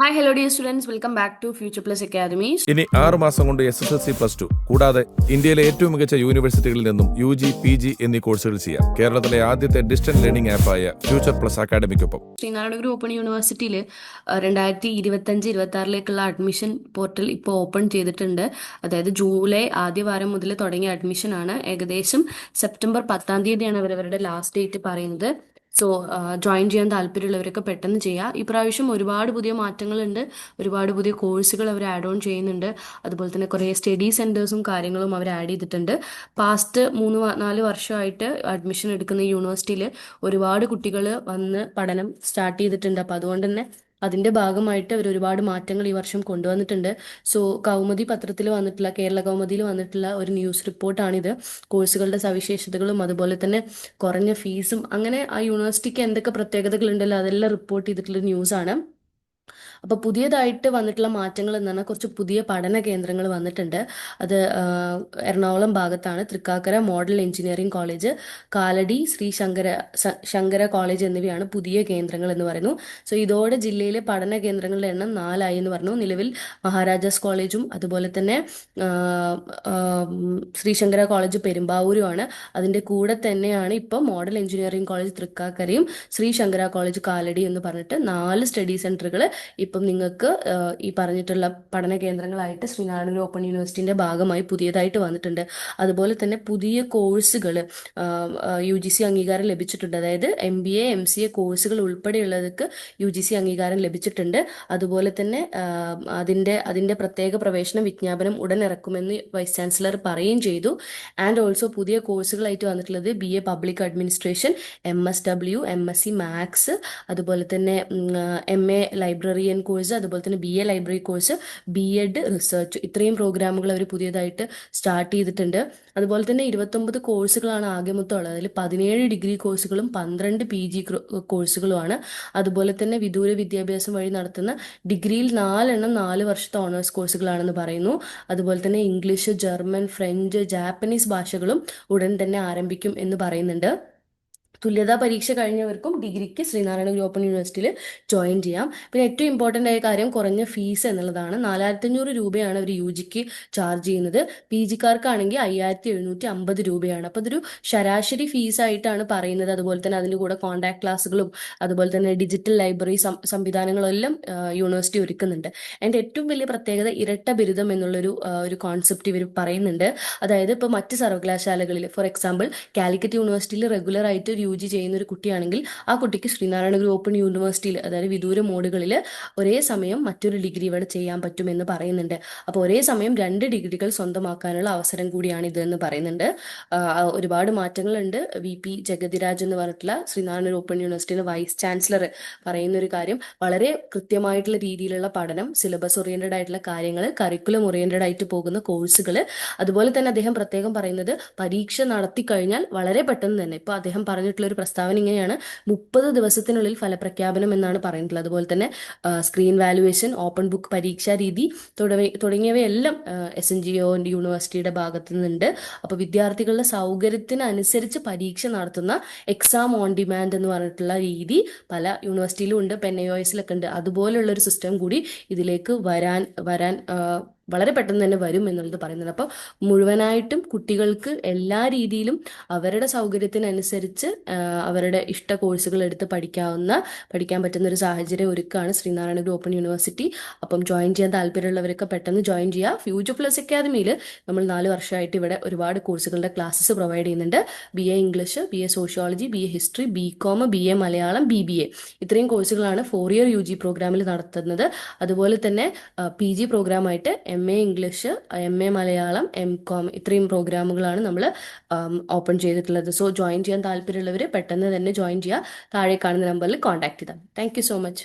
Hi hello dear students welcome back to future plus academy ഇനി ആറ് മാസം കൊണ്ട് S S L C plus two കൂടാതെ ഇന്ത്യയിലെ ഏറ്റവും മികച്ച യൂണിവേഴ്സിറ്റികളിൽ നിന്നും യു ജി പി ജി എന്നീ കോഴ്സുകൾ ചെയ്യാം. കേരളത്തിലെ ആദ്യത്തെ ഡിസ്റ്റന്റ് ലേണിംഗ് ആപ്പായ ഫ്യൂച്ചർ പ്ലസ് അക്കാഡമിക്കൊപ്പം ശ്രീനാരായണ ഗുരു ഓപ്പൺ യൂണിവേഴ്സിറ്റിയിൽ രണ്ടായിരത്തി ഇരുപത്തഞ്ച് ഇരുപത്തി ആറിലേക്കുള്ള അഡ്മിഷൻ പോർട്ടൽ ഇപ്പോൾ ഓപ്പൺ ചെയ്തിട്ടുണ്ട്. അതായത് ജൂലൈ ആദ്യ വാരം മുതൽ തുടങ്ങിയ അഡ്മിഷൻ ആണ്. ഏകദേശം സെപ്റ്റംബർ പത്താം തീയതിയാണ് അവരവരുടെ ലാസ്റ്റ് ഡേറ്റ് പറയുന്നത്. സോ ജോയിൻ ചെയ്യാൻ താല്പര്യമുള്ളവരൊക്കെ പെട്ടെന്ന് ചെയ്യുക. ഇപ്രാവശ്യം ഒരുപാട് പുതിയ മാറ്റങ്ങളുണ്ട്. ഒരുപാട് പുതിയ കോഴ്സുകൾ അവർ ആഡ് ഓൺ ചെയ്യുന്നുണ്ട്. അതുപോലെ തന്നെ കുറേ സ്റ്റഡി സെന്റേഴ്സും കാര്യങ്ങളും അവർ ആഡ് ചെയ്തിട്ടുണ്ട്. പാസ്റ്റ് മൂന്ന് നാല് വർഷമായിട്ട് അഡ്മിഷൻ എടുക്കുന്ന യൂണിവേഴ്സിറ്റിയിൽ ഒരുപാട് കുട്ടികൾ വന്ന് പഠനം സ്റ്റാർട്ട് ചെയ്തിട്ടുണ്ട്. അപ്പോൾ അതുകൊണ്ട് തന്നെ അതിന്റെ ഭാഗമായിട്ട് അവർ ഒരുപാട് മാറ്റങ്ങൾ ഈ വർഷം കൊണ്ടുവന്നിട്ടുണ്ട്. സോ കൗമുദി പത്രത്തിൽ വന്നിട്ടുള്ള കേരള കൗമുദിയിൽ വന്നിട്ടുള്ള ഒരു ന്യൂസ് റിപ്പോർട്ടാണിത്. കോഴ്സുകളുടെ സവിശേഷതകളും അതുപോലെ തന്നെ കുറഞ്ഞ ഫീസും അങ്ങനെ ആ യൂണിവേഴ്സിറ്റിക്ക് എന്തൊക്കെ പ്രത്യേകതകൾ പ്രത്യേകതകളുണ്ടല്ലോ അതെല്ലാം റിപ്പോർട്ട് ചെയ്തിട്ടുള്ള ന്യൂസാണ്. അപ്പോൾ പുതിയതായിട്ട് വന്നിട്ടുള്ള മാറ്റങ്ങൾ എന്ന് പറഞ്ഞാൽ കുറച്ച് പുതിയ പഠന കേന്ദ്രങ്ങൾ വന്നിട്ടുണ്ട്. അത് എറണാകുളം ഭാഗത്താണ്. Thrikkakara model engineering college Kalady Sree Sankara Sankara college എന്നിവയാണ് പുതിയ കേന്ദ്രങ്ങൾ എന്ന് പറയുന്നു. സോ ഇതോടെ ജില്ലയിലെ പഠന കേന്ദ്രങ്ങളുടെ എണ്ണം നാലായി എന്ന് പറഞ്ഞു നിലവിൽ മഹാരാജാസ് കോളേജും അതുപോലെ തന്നെ ശ്രീശങ്കര കോളേജ് പെരുമ്പാവൂരുമാണ്. അതിന്റെ കൂടെ തന്നെയാണ് ഇപ്പോൾ മോഡൽ എഞ്ചിനീയറിംഗ് കോളേജ് തൃക്കാക്കരയും ശ്രീശങ്കര കോളേജ് കാലടി എന്ന് പറഞ്ഞിട്ട് നാല് സ്റ്റഡി സെന്ററുകൾ ഇപ്പം നിങ്ങൾക്ക് ഈ പറഞ്ഞിട്ടുള്ള പഠന കേന്ദ്രങ്ങളായിട്ട് ശ്രീനാരായണ ഓപ്പൺ യൂണിവേഴ്സിറ്റിന്റെ ഭാഗമായി പുതിയതായിട്ട് വന്നിട്ടുണ്ട്. അതുപോലെ തന്നെ പുതിയ കോഴ്സുകൾ യു ജി സി അംഗീകാരം ലഭിച്ചിട്ടുണ്ട്. അതായത് M B A M C A കോഴ്സുകൾ ഉൾപ്പെടെയുള്ളതൊക്കെ യു ജി സി അംഗീകാരം ലഭിച്ചിട്ടുണ്ട്. അതുപോലെ തന്നെ അതിന്റെ അതിന്റെ പ്രത്യേക പ്രവേശന വിജ്ഞാപനം ഉടൻ ഇറക്കുമെന്ന് വൈസ് ചാൻസലർ പറയുകയും ചെയ്തു. ആൻഡ് ഓൾസോ പുതിയ കോഴ്സുകളായിട്ട് വന്നിട്ടുള്ളത് B A public administration M S W M S C maths അതുപോലെ തന്നെ എം എ ലൈബ്രറിയൻ കോഴ്സ് അതുപോലെ തന്നെ B A library course B Ed research ഇത്രയും പ്രോഗ്രാമുകൾ അവർ പുതിയതായിട്ട് സ്റ്റാർട്ട് ചെയ്തിട്ടുണ്ട്. അതുപോലെ തന്നെ ഇരുപത്തൊമ്പത് കോഴ്സുകളാണ് ആകെ മൊത്തം ഉള്ളത്. അതിൽ പതിനേഴ് ഡിഗ്രി കോഴ്സുകളും പന്ത്രണ്ട് പി ജി കോഴ്സുകളുമാണ് അതുപോലെ തന്നെ വിദൂര വിദ്യാഭ്യാസം വഴി നടത്തുന്ന ഡിഗ്രിയിൽ നാലെണ്ണം നാല് വർഷത്തെ ഓണേഴ്സ് കോഴ്സുകളാണെന്ന് പറയുന്നു. അതുപോലെ തന്നെ ഇംഗ്ലീഷ് ജർമ്മൻ ഫ്രഞ്ച് ജാപ്പനീസ് ഭാഷകളും ഉടൻ തന്നെ ആരംഭിക്കും എന്ന് പറയുന്നുണ്ട്. തുല്യതാ പരീക്ഷ കഴിഞ്ഞവർക്കും ഡിഗ്രിക്ക് ശ്രീനാരായണ ഗുരു ഓപ്പൺ യൂണിവേഴ്സിറ്റിയിൽ ജോയിൻ ചെയ്യാം. പിന്നെ ഏറ്റവും ഇമ്പോർട്ടന്റ് ആയ കാര്യം കുറഞ്ഞ ഫീസ് എന്നുള്ളതാണ്. നാലായിരത്തഞ്ഞൂറ് രൂപയാണ് അവർ യു ജിക്ക് ചാർജ് ചെയ്യുന്നത്. പി ജിക്കാർക്കാണെങ്കിൽ അയ്യായിരത്തി എഴുന്നൂറ്റി അമ്പത് രൂപയാണ്. അപ്പോൾ അതൊരു ശരാശരി ഫീസ് ആയിട്ടാണ് പറയുന്നത്. അതുപോലെ തന്നെ അതിന്റെ കൂടെ കോൺടാക്ട് ക്ലാസ്സുകളും അതുപോലെ തന്നെ ഡിജിറ്റൽ ലൈബ്രറി സംവിധാനങ്ങളെല്ലാം യൂണിവേഴ്സിറ്റി ഒരുക്കുന്നുണ്ട്. അതിന്റെ ഏറ്റവും വലിയ പ്രത്യേകത ഇരട്ട ബിരുദം എന്നുള്ളൊരു ഒരു കോൺസെപ്റ്റ് ഇവർ പറയുന്നുണ്ട്. അതായത് ഇപ്പോൾ മറ്റ് സർവകലാശാലകളിൽ ഫോർ എക്സാമ്പിൾ കാലിക്കറ്റ് യൂണിവേഴ്സിറ്റിയിൽ റെഗുലർ ആയിട്ട് ഒരു യു ജി ചെയ്യുന്ന ഒരു കുട്ടിയാണെങ്കിൽ ആ കുട്ടിക്ക് ശ്രീനാരായണ ഗുരു ഓപ്പൺ യൂണിവേഴ്സിറ്റിയിൽ അതായത് വിദൂര മോഡുകളിൽ ഒരേ സമയം മറ്റൊരു ഡിഗ്രി ഇവിടെ ചെയ്യാൻ പറ്റുമെന്ന് പറയുന്നുണ്ട്. അപ്പോൾ ഒരേ സമയം രണ്ട് ഡിഗ്രികൾ സ്വന്തമാക്കാനുള്ള അവസരം കൂടിയാണ് ഇത് എന്ന് പറയുന്നുണ്ട്. ഒരുപാട് മാറ്റങ്ങളുണ്ട്. വി പി ജഗതിരാജ് എന്ന് പറഞ്ഞിട്ടുള്ള ശ്രീനാരായണ ഓപ്പൺ യൂണിവേഴ്സിറ്റിയിലെ വൈസ് ചാൻസലർ പറയുന്ന ഒരു കാര്യം വളരെ കൃത്യമായിട്ടുള്ള രീതിയിലുള്ള പഠനം സിലബസ് ഓറിയന്റഡ് ആയിട്ടുള്ള കാര്യങ്ങൾ കരിക്കുലം ഓറിയന്റഡ് ആയിട്ട് പോകുന്ന കോഴ്സുകൾ അതുപോലെ തന്നെ അദ്ദേഹം പ്രത്യേകം പറയുന്നത് പരീക്ഷ നടത്തി കഴിഞ്ഞാൽ വളരെ പെട്ടെന്ന് തന്നെ ഇപ്പൊ അദ്ദേഹം പറഞ്ഞിട്ടുള്ള ഒരു പ്രസ്താവന ഇങ്ങനെയാണ്. മുപ്പത് ദിവസത്തിനുള്ളിൽ ഫലപ്രഖ്യാപനം എന്നാണ് പറയുന്നുള്ളത് അതുപോലെ തന്നെ സ്ക്രീൻ വാലുവേഷൻ ഓപ്പൺ ബുക്ക് പരീക്ഷാ രീതി തുടങ്ങി തുടങ്ങിയവയെല്ലാം എസ് എൻ ജി ഒ യൂണിവേഴ്സിറ്റിയുടെ ഭാഗത്തു നിന്നുണ്ട് അപ്പോൾ വിദ്യാർത്ഥികളുടെ സൗകര്യത്തിനനുസരിച്ച് പരീക്ഷ നടത്തുന്ന എക്സാം ഓൺ ഡിമാൻഡ് എന്ന് പറഞ്ഞിട്ടുള്ള രീതി പല യൂണിവേഴ്സിറ്റിയിലും ഉണ്ട് പെൻ ഐ എസിലൊക്കെ ഉണ്ട്. അതുപോലുള്ള ഒരു സിസ്റ്റം കൂടി ഇതിലേക്ക് വരാൻ വരാൻ വളരെ പെട്ടെന്ന് തന്നെ വരും എന്നുള്ളത് പറയുന്നത്. അപ്പോൾ മുഴുവനായിട്ടും കുട്ടികൾക്ക് എല്ലാ രീതിയിലും അവരുടെ സൗകര്യത്തിനനുസരിച്ച് അവരുടെ ഇഷ്ട കോഴ്സുകൾ എടുത്ത് പഠിക്കാവുന്ന പഠിക്കാൻ പറ്റുന്ന ഒരു സാഹചര്യം ഒരുക്കുകയാണ് ശ്രീനാരായണ ഗുരു ഓപ്പൺ യൂണിവേഴ്സിറ്റി അപ്പം ജോയിൻ ചെയ്യാൻ താല്പര്യമുള്ളവരൊക്കെ പെട്ടെന്ന് ജോയിൻ ചെയ്യുക. ഫ്യൂച്ചർ പ്ലസ് അക്കാദമിയിൽ നമ്മൾ നാല് വർഷമായിട്ട് ഇവിടെ ഒരുപാട് കോഴ്സുകളുടെ ക്ലാസ്സസ് പ്രൊവൈഡ് ചെയ്യുന്നുണ്ട്. B A English B A sociology B A history B Com B A Malayalam B B A ഇത്രയും കോഴ്സുകളാണ് ഫോർ ഇയർ യു ജി പ്രോഗ്രാമിൽ നടത്തുന്നത്. അതുപോലെ തന്നെ P G പ്രോഗ്രാമായിട്ട് M A English M A Malayalam M Com ഇത്രയും പ്രോഗ്രാമുകളാണ് നമ്മൾ open ചെയ്തിട്ടുള്ളത്. സോ ജോയിൻ ചെയ്യാൻ താല്പര്യമുള്ളവർ പെട്ടെന്ന് തന്നെ ജോയിൻ ചെയ്യുക. താഴെ കാണുന്ന നമ്പറിൽ കോൺടാക്ട് ചെയ്താൽ താങ്ക് യു സോ മച്ച്